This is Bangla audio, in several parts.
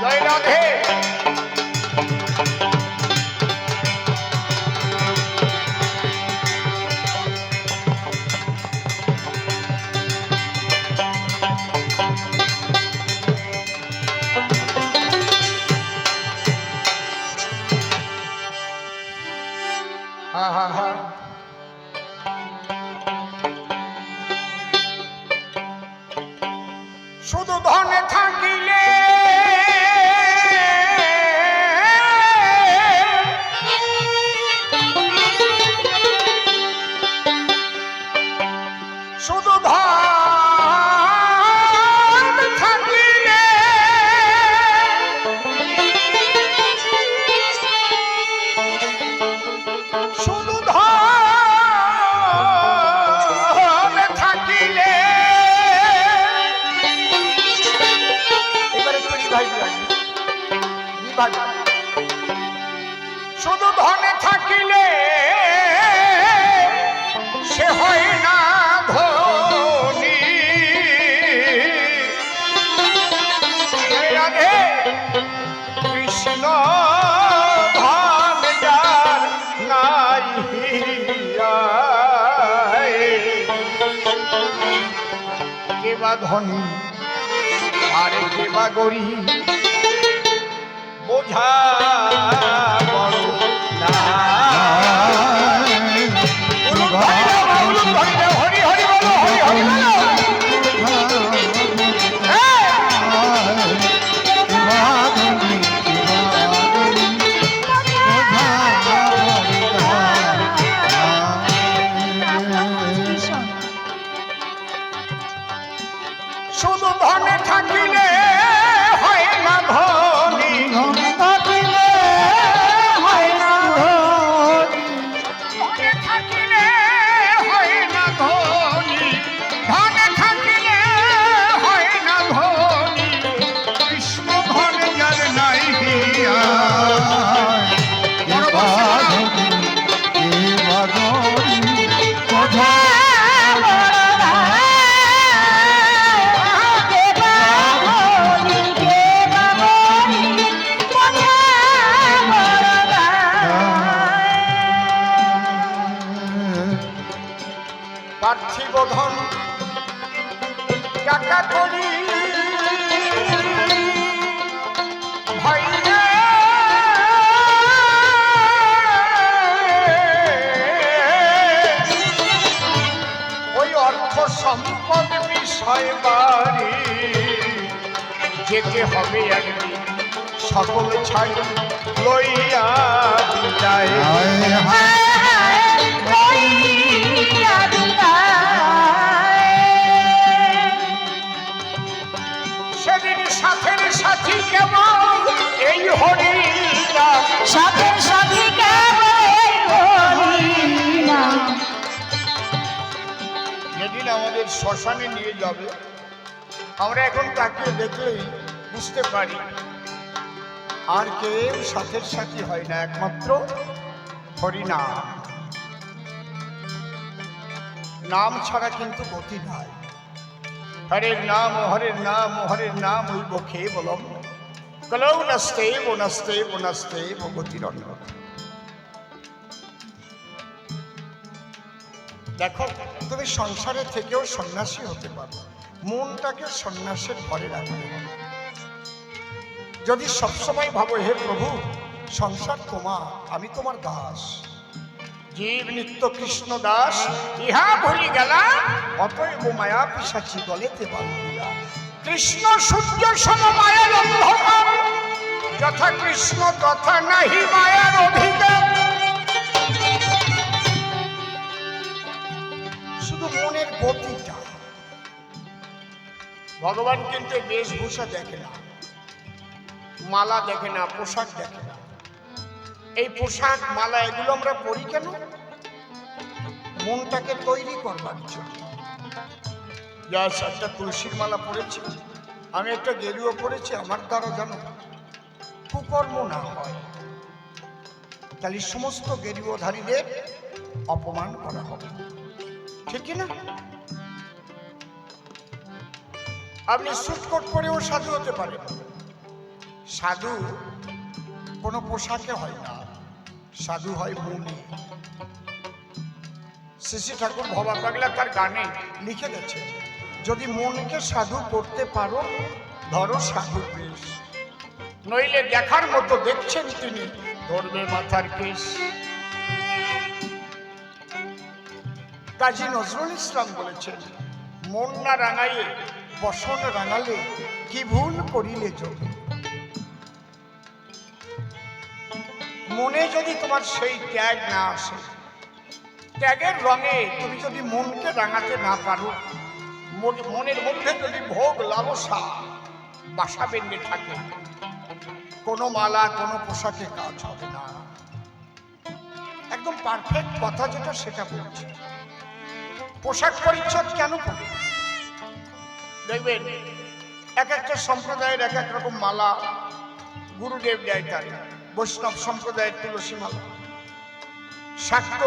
জয় রাধে শুধু বা ধনী আর কে বা গরি বোঝা বড় না। পার্থিব ধন। টাকা করি। ওই অর্থ সম্পদ বিষয় বাড়ি। যেতে হবে একদিন সকল ছাই লইয়া বিদায়। আমাদের শ্মশানে নিয়ে যাবে, আমরা এখন তাকিয়ে দেখলেই বুঝতে পারি। আর কেউ সাথের সাথী হয় না, একমাত্র হরিনাম। নাম ছাড়া কিন্তু গতি নাই। হরের নাম হরের নাম হরের নাম ওই বখে বলম। কলৌ নস্তে বনস্তে বনস্তে ভগতির অন্য দেখো, তুমি সংসারে থেকেও সন্ন্যাসী হতে পারো। মনটাকে সন্ন্যাসের ঘরে রাখতে যদি সবসময় ভাবো, হে প্রভু, সংসার তোমার, আমি তোমার দাস। জীব নিত্য কৃষ্ণ দাস, ইহা ভুলি গেলা অতএব মায়া পিসাচি গলেতে বান্ধিলা কৃষ্ণ সূর্য সম মায়ার অন্ধকার যথা কৃষ্ণ, তথা নাহি মায়ার অধিকার শুধু মনের গতিটা। ভগবান কিন্তু বেশভূষা দেখে না। মালা দেখে না, পোশাক দেখে না। এই পোশাক, মালা, এগুলো আমরা পরি কেন? মনটাকে তৈরি করবার জন্য। যাস একটা তুলসীর মালা পরেছি। আমি একটা গেরুও পরেছি, আমার দ্বারা জানো? কুকর্ম না হয়। তাহলে সমস্ত গেরুয়োধারীদের অপমান করা হবে। ঠিক না? আপনি সুটকোট পরেও সাধু হতে পারেন। সাধু কোনো পোশাকে হয় না। সাধু হয় মনে। শ্রী ঠাকুর ভবা পাগলা তার গানে লিখে গেছে যদি মনকে সাধু করতে পারো, ধরো সাধু বেশ নইলে দেখার মতো দেখছেন তিনি। ধরবে মাথার কেশ। কাজী নজরুল ইসলাম বলেছেন, মন না রাঙাইয়ে, বসন রাঙালে কি ভুল করিলে যোগ? মনে যদি তোমার সেই ত্যাগ না আসে, ত্যাগের রঙে তুমি যদি মনকে রাঙাতে না পারো, মন- মনের মধ্যে যদি ভোগ লালসা বাসা বেঁধে থাকে কোনো মালা, কোনো পোশাকে কাজ হবে না। একদম পারফেক্ট কথা যেটা, সেটা বলছে। পোশাক পরিচ্ছদ কেন পরে দেখবেন, এক একটা সম্প্রদায়ের এক এক রকম মালা, গুরুদেব দেয় তার। বৈষ্ণব সম্প্রদায়ের তুলসী মালা শাক্ত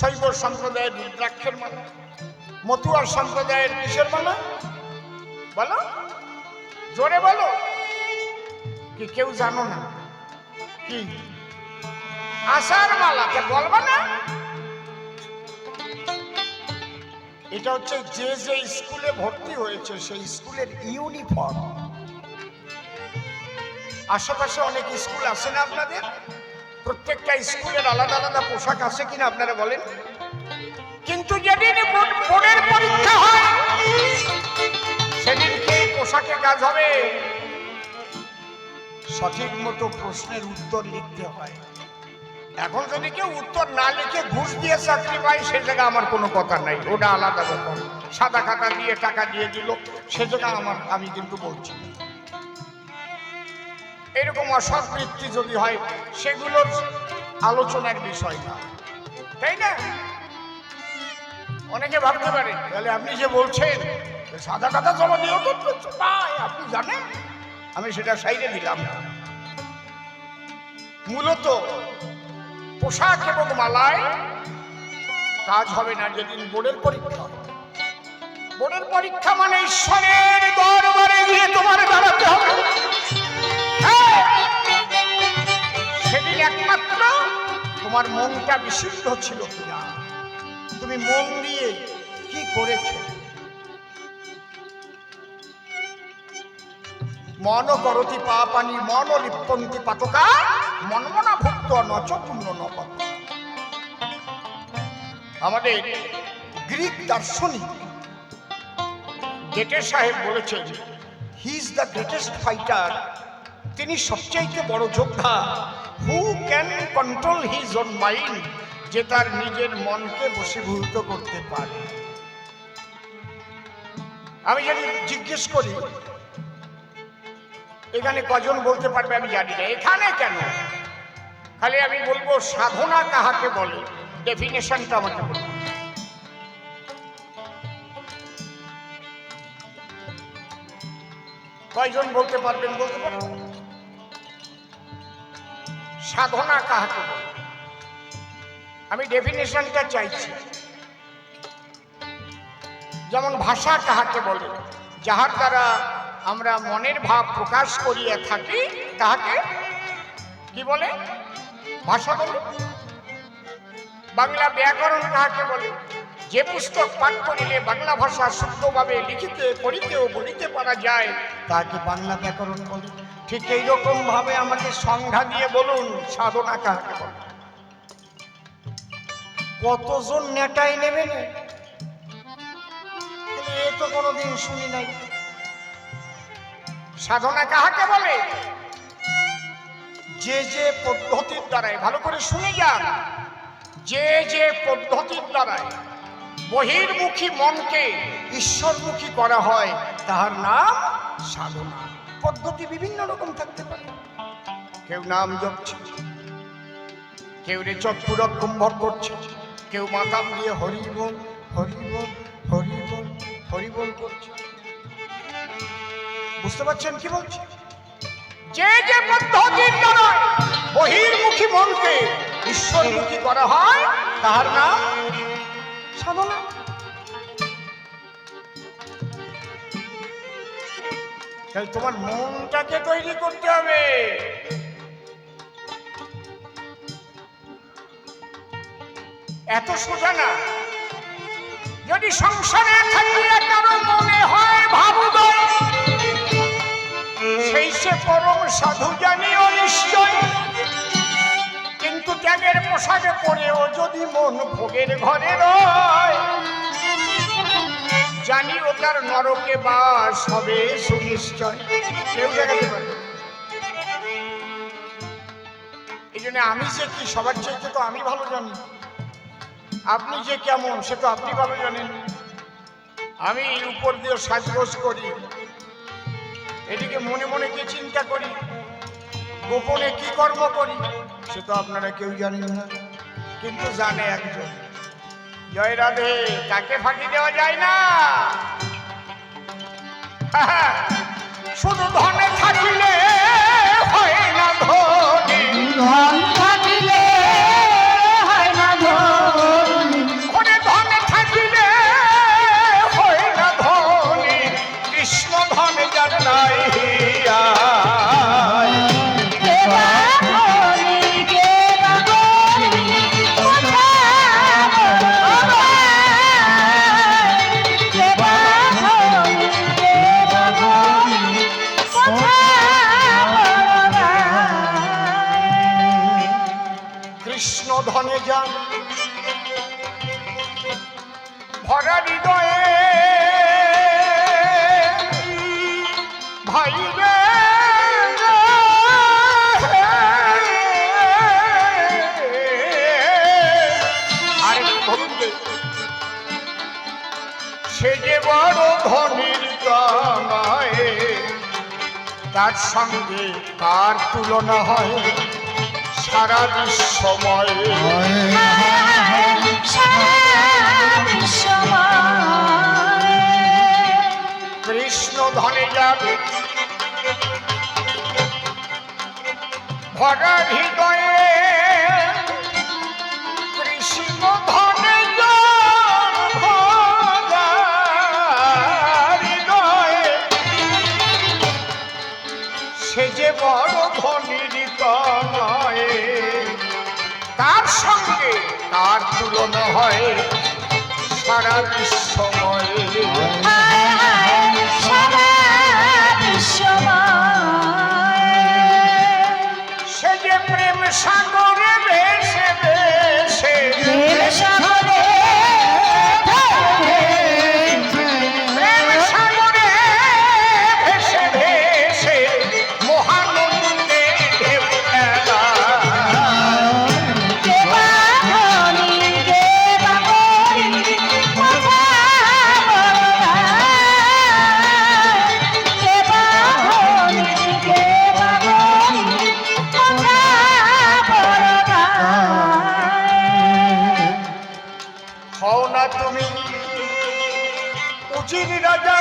শৈব সম্প্রদায়ের রুদ্রাক্ষের মালা মতুয়ার সম্প্রদায়ের কিসের মালা? বলো? জোরে বলো। কি কেউ জানো না? কি? আশার মালা কে বলবা না? এটা হচ্ছে যে যে স্কুলে ভর্তি হয়েছে, সেই স্কুলের ইউনিফর্ম। আশেপাশে অনেক স্কুল আছে না আপনাদের? প্রত্যেকটা স্কুলের আলাদা আলাদা পোশাক আছে কিনা আপনারা বলেন? কিন্তু যেদিন বোর্ড- বোর্ডের পরীক্ষা হয় সেদিনকে পোশাকে কাজ হবে। সঠিক মতো প্রশ্নের উত্তর লিখতে হয়। এখন যদি কেউ উত্তর না লিখে ঘুষ দিয়ে চাকরি পায়, সে জায়গা আমার কোনো কথা নাই। ওটা আলাদা ব্যাপার। সাদা খাতা দিয়ে, টাকা দিয়ে দিল, সে জায়গা আমার, আমি কিন্তু বলছি এরকম অসৎ বৃত্তি যদি হয়, সেগুলোর আলোচনার বিষয় না। তাই না? অনেকে ভাবতে পারে, তাহলে আপনি যে বলছেন, সাদা খাতা জমা দিয়েও তো আপনি জানেন? আমি সেটা সাইডে দিলাম মূলত পোশাক এবং মালায় কাজ হবে না, যেদিন বোর্ডের পরীক্ষা। বোর্ডের পরীক্ষা মানে ঈশ্বরের দরবারে গিয়ে তোমার দাঁড়াতে হবে হ্যাঁ! সেদিন একমাত্র তোমার মনটা বিশুদ্ধ ছিল কিনা তুমি মন দিয়ে কি করেছ মন করতি পাপানি, মন লিপ্পন্তি পাতকা, মনমনা ভুক্ত নচপূর্ণ নপত। আমাদের গ্রিক দার্শনিক গেটে সাহেব বলেছেন he is the greatest fighter তিনি সবচাইতে বড় যোদ্ধা। Who can control his own mind যে তার নিজের মনকে বশীভূত করতে পারে? আমি যদি জিজ্ঞেস করি এখানে কজন বলতে পারবে আমি জানি না। এখানে কেন? খালি আমি বলব, সাধনা কাহাকে বলে? ডেফিনেশনটা আমাকে বলুন। কয়জন বলতে পারবেন বলতে পারবেন? সাধনা কাহাকে বলে? আমি ডেফিনেশনটা চাইছি। যেমন ভাষা কাহাকে বলে? যাহার দ্বারা আমরা মনের ভাব প্রকাশ করিয়া থাকি, তাহাকে কি বলে? ভাষা বলে? বাংলা ব্যাকরণ তাহাকে বলে? যে পুস্তক পাঠ করিলে বাংলা ভাষা শুদ্ধভাবে লিখিতে পড়িতে ও বলিতে পারা যায় তাকে বাংলা ব্যাকরণ বলে। ঠিক এইরকম ভাবে আমাকে সংজ্ঞা দিয়ে বলুন, সাধনা কাহাকে বলে? কতজন নেটাই নেবেন এ তো কোনোদিন শুনি নাই। সাধনা কাহাকে বলে? যে যে পদ্ধতির দ্বারাই, ভালো করে শুনে যান। যে যে পদ্ধতির দ্বারাই বহির্মুখী মনকে ঈশ্বরমুখী করা হয়, তাহার নাম সাধনা। পদ্ধতি বিভিন্ন রকম থাকতে পারে। কেউ নাম জপছে, কেউ রে চক্ষুরক কুম্ভক করছে, কেউ মাতাম দিয়ে হরিবল হরিবল হরিবল হরিবল করছে। বুঝতে পারছেন কি বলছি? যে যে পদ্ধতির দ্বারা বহির্মুখী মনকে ঈশ্বরমুখী করা হয় তাহার নাম সাধনা। তাহলে তোমার মনটাকে তৈরি করতে হবে। এত সোজা না। যদি সংসারে থাকিয়া কারও মনে হয় ভাবুদয় সেই সে পরম সাধু জানিও নিশ্চয়। কিন্তু ত্যাগের পোশাকে পরেও যদি মন ভোগের ঘরে রয় জানি ও তার নরকে বাস হবে সুনিশ্চয়। কেউ দেখাতে এই জন্য আমি যে কি সবার চাইতে তো আমি ভালো জানি। আপনি যে কেমন, সে তো আপনি ভালো জানেন। আমি উপর দিয়ে সাজগোজ করি। এদিকে মনে মনে কি চিন্তা করি? গোপনে কি কর্ম করি? সে তো আপনারা কেউ জানেন না। কিন্তু জানে একজন। জয় রাধে তাকে ফাঁকি দেওয়া যায় না? শুধু ধনে থাকিলে হয় না ধনী। ধন তার সঙ্গে কার তুলনা হয়? সারা কৃষ্ণ ধনে যাবে। ভরা হৃদয়ে তার তুলনা হয় সারা বিশ্বময় উচির রাজা।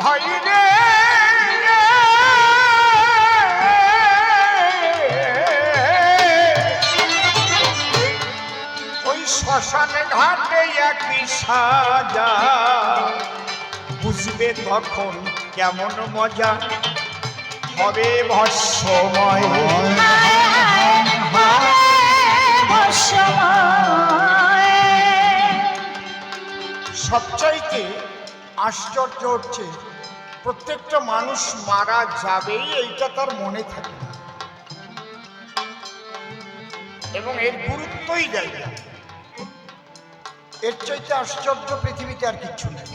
ভাই রে ওই শ্মশানে ঘাটে একই সাজা। বুঝবে তখন কেমন মজা। হবে ভস্যময় সবচাইতে আশ্চর্য হচ্ছে, প্রত্যেকটা মানুষ মারা যাবেই এইটা তার মনে থাকে না। এবং এর গুরুত্বই দেয় না। এর চাইতে আশ্চর্য পৃথিবীতে আর কিচ্ছু নেই।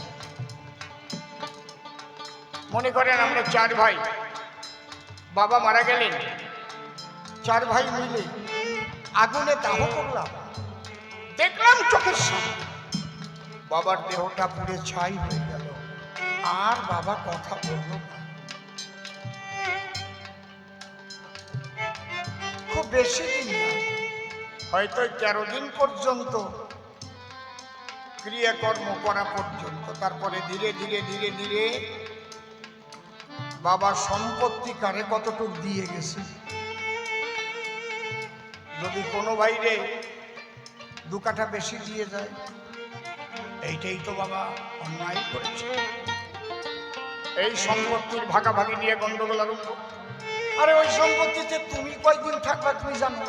মনে করেন আমরা চার ভাই, বাবা মারা গেলেন, চার ভাই মিলে আগুনে দাহ করলাম, দেখলাম চোখের সামনে। বাবার দেহটা পুড়ে ছাই হয়ে গেল। আর বাবা কথা বলল খুব বেশি দিন হয়তো তেরো দিন পর্যন্ত ক্রিয়াকর্ম করা পর্যন্ত। তারপরে ধীরে ধীরে ধীরে ধীরে বাবা সম্পত্তি কারে কতটুক দিয়ে গেছে? যদি কোনো বাইরে দু কাঠা বেশি দিয়ে যায় এইটাই তো বাবা অন্যায় করেছে। এই সম্পত্তির ভাগাভাগি নিয়ে গন্ডগোল আরম্ভ। আরে ওই সম্পত্তিতে তুমি কয়দিন থাকবা তুমি জানো?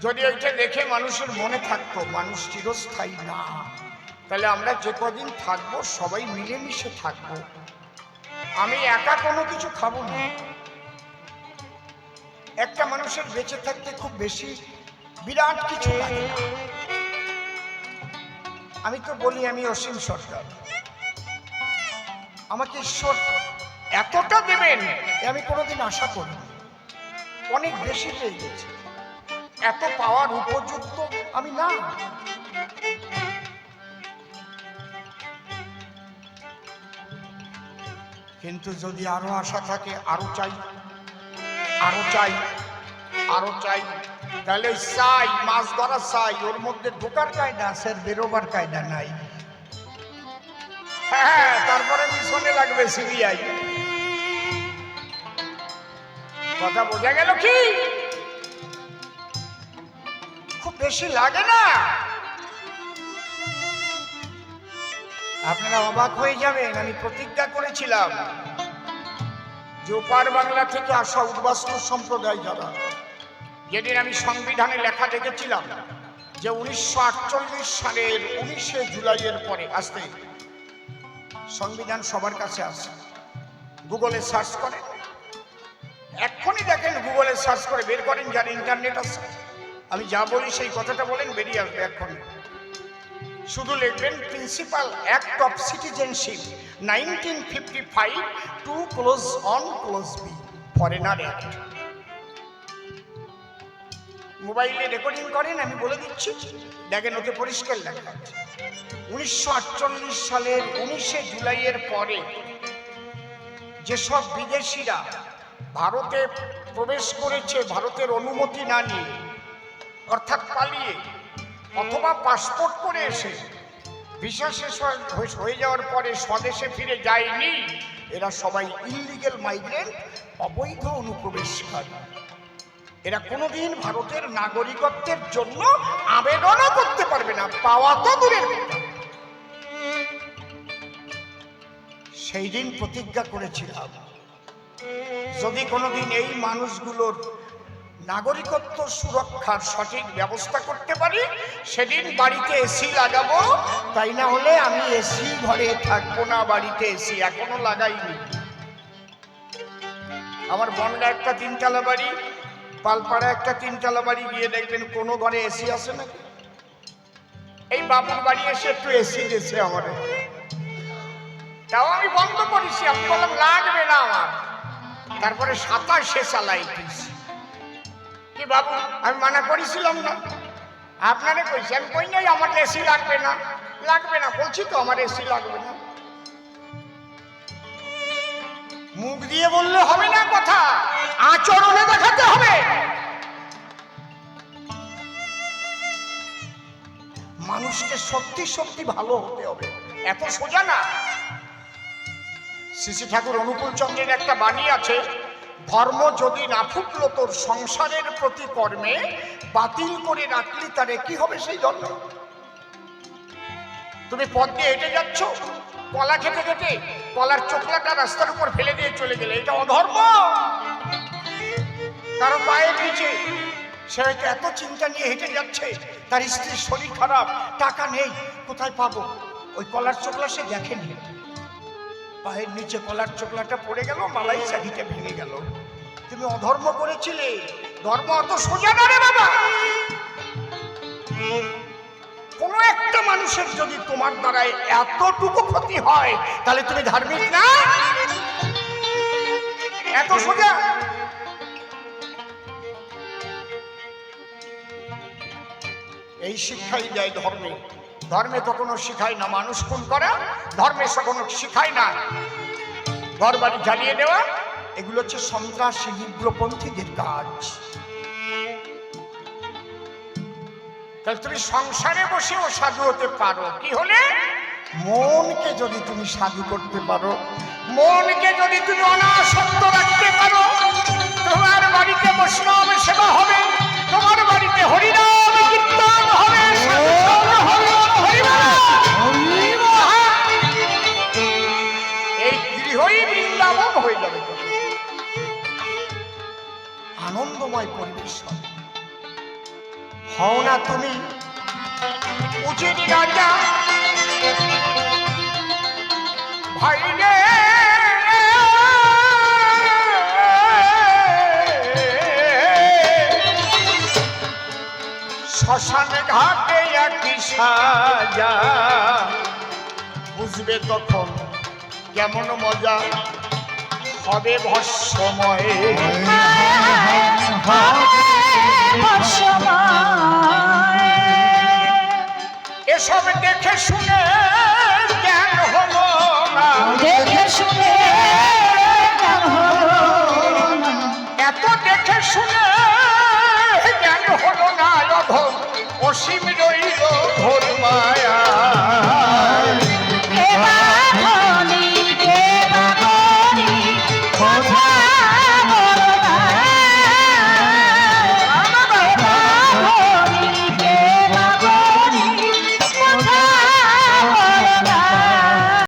যদি ওইটা দেখে মানুষের মনে থাকতো মানুষ চিরস্থায়ী না তাহলে আমরা যে কদিন থাকব সবাই মিলেমিশে থাকব। আমি একা কোনো কিছু খাব না। একটা মানুষের বেঁচে থাকতে খুব বেশি বিরাট কিছু লাগে না। আমি তো বলি আমি অসীম সরকার। আমাকে ঈশ্বর এতটা দেবেন আমি কোনোদিন আশা করি অনেক বেশি পেয়ে গেছি। এত পাওয়ার উপযুক্ত আমি না। কিন্তু যদি আরও আশা থাকে, আরও চাই। আরও চাই আরও চাই। তাহলে ওই চাই মাছ ধরা চাই ওর মধ্যে ঢোকার কায়দা আছে বেরোবার কায়দা নাই। হ্যাঁ তারপরে মিশনে লাগবে সিবিআই। কথা বোঝা গেল কি? খুব বেশি লাগে না। আপনারা অবাক হয়ে যাবেন, আমি প্রতিজ্ঞা করেছিলাম যে ওপার বাংলা থেকে আসা উদ্বাস্তু সম্প্রদায় যারা যেদিন আমি সংবিধানে লেখা দেখেছিলাম যে উনিশশো আটচল্লিশ সালের উনিশে জুলাইয়ের পরে আসতে সংবিধান সবার কাছে আসে গুগলে সার্চ করেন। এক্ষুনি দেখেন গুগলে সার্চ করে বের করেন, যার ইন্টারনেট আছে। আমি যা বলি সেই কথাটা বলেন, বেরিয়ে আসবে এক্ষুনি। শুধু লিখবেন, principal act of citizenship nineteen fifty five two clause one clause B, foreigner act. মোবাইলে রেকর্ডিং করেন, আমি বলে দিচ্ছি, দেখেন ওকে পরিষ্কার লেখা আছে। উনিশশো আটচল্লিশ সালের উনিশে জুলাইয়ের পরে যেসব বিদেশিরা ভারতে প্রবেশ করেছে, ভারতের অনুমতি না নিয়ে, অর্থাৎ পালিয়ে, অথবা পাসপোর্ট করে এসে, ভিসা হয়ে- হয়ে যাওয়ার পরে স্বদেশে ফিরে যায়নি, এরা সবাই ইলিগেল মাইগ্রেন্ট অবৈধ অনুপ্রবেশকারী। এরা কোনোদিন ভারতের নাগরিকত্বের জন্য আবেদনও করতে পারবে না, পাওয়া তো দূরের সেই দিন প্রতিজ্ঞা করেছিলাম, যদি কোনোদিন এই মানুষগুলোর নাগরিকত্ব সুরক্ষার সঠিক ব্যবস্থা করতে পারি, সেদিন বাড়িতে এসি লাগাবো, তাই না হলে আমি এসি ঘরে থাকব না, বাড়িতে এসি এখনও লাগাইনি। আমার বনগা একটা তিনতলা বাড়ি পালপাড়া একটা তিনতলা বাড়ি গিয়ে দেখবেন কোনো ঘরে এসি আছে নাকি? এই বাবুর বাড়ি এসে একটু এসি দিয়েছে আমার। তাও আমি বন্ধ করেছি, আমি বললাম লাগবে না আমার। তারপরে সাতাশে চালাই দিয়েছি। কি বাবু, আমি মানা করেছিলাম না? আপনারে কইছি, আমি কই নাই আমার এসি লাগবে না? লাগবে না, বলছি তো আমার এসি লাগবে মুখ দিয়ে বললে হবে না কথা। আচরণে দেখাতে হবে। মানুষকে সত্যি সত্যি ভালো হতে হবে। এত সোজা না। শ্রী ঠাকুর অনুকূল চন্দ্রের একটা বাণী আছে, ধর্ম যদি না ফুটলো তোর সংসারের প্রতি কর্মে, বাতিল করে রাখলি তারে কি হবে সেই ধর্ম তুমি পথ দিয়ে হেঁটে যাচ্ছ, কলা খেতে খেতে কলার চোখলাটা রাস্তার উপর ফেলে দিয়ে চলে গেলে, এটা অধর্ম। কারও পায়ের নিচে সে এত চিন্তা নিয়ে হেঁটে যাচ্ছে, তার স্ত্রীর শরীর খারাপ, টাকা নেই, কোথায় পাবো? ওই কলার চোখলা সে দেখেনি। পায়ের নিচে কলার চোখলাটা পড়ে গেল, মালাই চাহিটা ভেঙে গেল। তুমি অধর্ম করেছিলে, ধর্ম অত সোজা না রে বাবা। কোনো একটা মানুষের যদি তোমার দ্বারায় এতটুকু ক্ষতি হয়, তাহলে তুমি ধার্মিক না? এত সোজা? এই শিক্ষাই দেয় ধর্মে। ধর্মে তো কোনো শিখায় না মানুষ খুন করা, ধর্মে সে কোনো শিখায় না। ঘর বাড়ি জ্বালিয়ে দেওয়া, এগুলো হচ্ছে সন্ত্রাসী উগ্রপন্থীদের কাজ। তাহলে তুমি সংসারে বসেও সাধু হতে পারো। কি হলে? মনকে যদি তুমি সাধু করতে পারো মনকে যদি তুমি অনাসক্ত রাখতে পারো তোমার বাড়িতে বৈষ্ণব সেবা হবে তোমার বাড়িতে হরিনাম হও না তুমি, উচিত রাজা ভাই শ্মশান ঘাটে একই সাজা। বুঝবে তখন কেমন মজা, হবে ভস্যময় শুনে জ্ঞান হলো না লভন অসীম রইল ভোর মায়া।